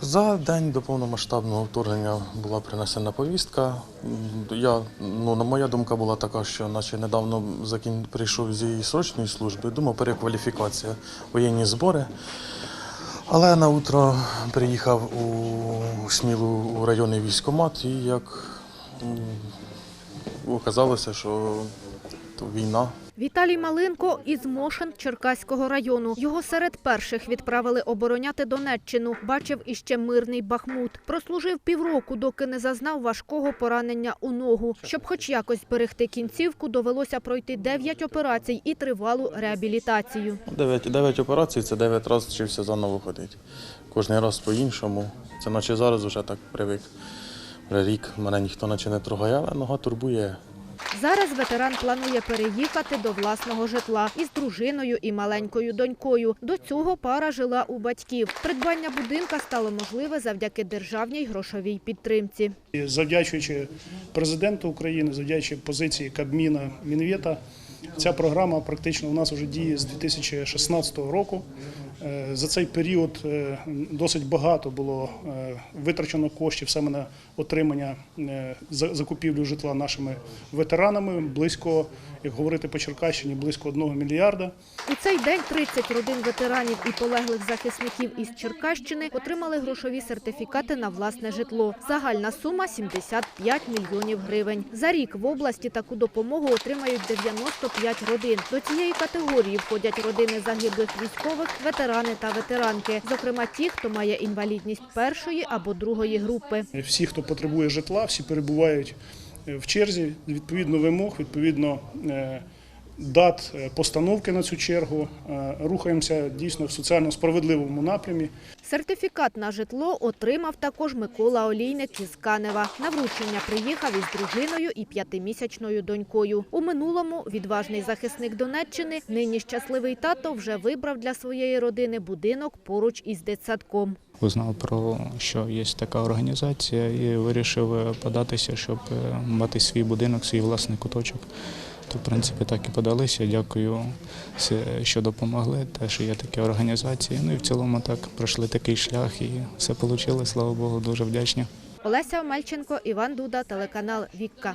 За день до повномасштабного вторгнення була принесена повістка. Я, ну, на моя думка була така, що наче недавно закін... прийшов зі срочної служби, думав перекваліфікація, воєнні збори. Але на утро приїхав у Смілу у районний військкомат і як оказалося, що то війна. Віталій Малинко із Мошен Черкаського району. Його серед перших відправили обороняти Донеччину. Бачив іще мирний Бахмут. Прослужив півроку, доки не зазнав важкого поранення у ногу. Щоб хоч якось зберегти кінцівку, довелося пройти 9 операцій і тривалу реабілітацію. Дев'ять, дев'ять операцій це дев'ять разів вчився заново ходити. Кожний раз по-іншому. Це наче зараз вже так привик. Вже рік мене ніхто наче не трогає, але нога турбує. Зараз ветеран планує переїхати до власного житла із дружиною і маленькою донькою. До цього пара жила у батьків. Придбання будинка стало можливе завдяки державній грошовій підтримці. Завдячуючи президенту України, завдячуючи позиції Кабміна Мінвєта, ця програма практично у нас вже діє з 2016 року. Е, За цей період е, досить багато було е, витрачено коштів саме на отримання за- закупівлю житла нашими ветеранами. Близько, як говорити по Черкащині, близько 1 мільярда. У цей день 30 родин ветеранів і полеглих захисників із Черкащини отримали грошові сертифікати на власне житло. Загальна сума 75 мільйонів гривень. За рік в області таку допомогу отримають 95 родин. До цієї категорії входять родини загиблих військових, ветерани та ветеранки, зокрема ті, хто має інвалідність першої або другої групи. Всі, хто потребує житла, всі перебувають е, в черзі відповідно вимог, відповідно е, дат е, постановки на цю чергу. Рухаємося дійсно в соціально справедливому напрямі. Сертифікат на житло отримав також Микола Олійник із Канева. На вручення приїхав із дружиною і п'ятимісячною донькою. У минулому відважний захисник Донеччини, нині щасливий тато, вже вибрав для своєї родини будинок поруч із дитсадком. Узнав про що є така організація і вирішив е, податися, щоб е, мати свій будинок, свій власний куточок. То, в принципі, так і подалися. Дякую, що допомогли. Теж є такі організації. Ну і в цілому так пройшли такий шлях і все вийшло. Слава Богу, дуже вдячні. Олеся Омельченко, Іван Дуда, телеканал Вікка.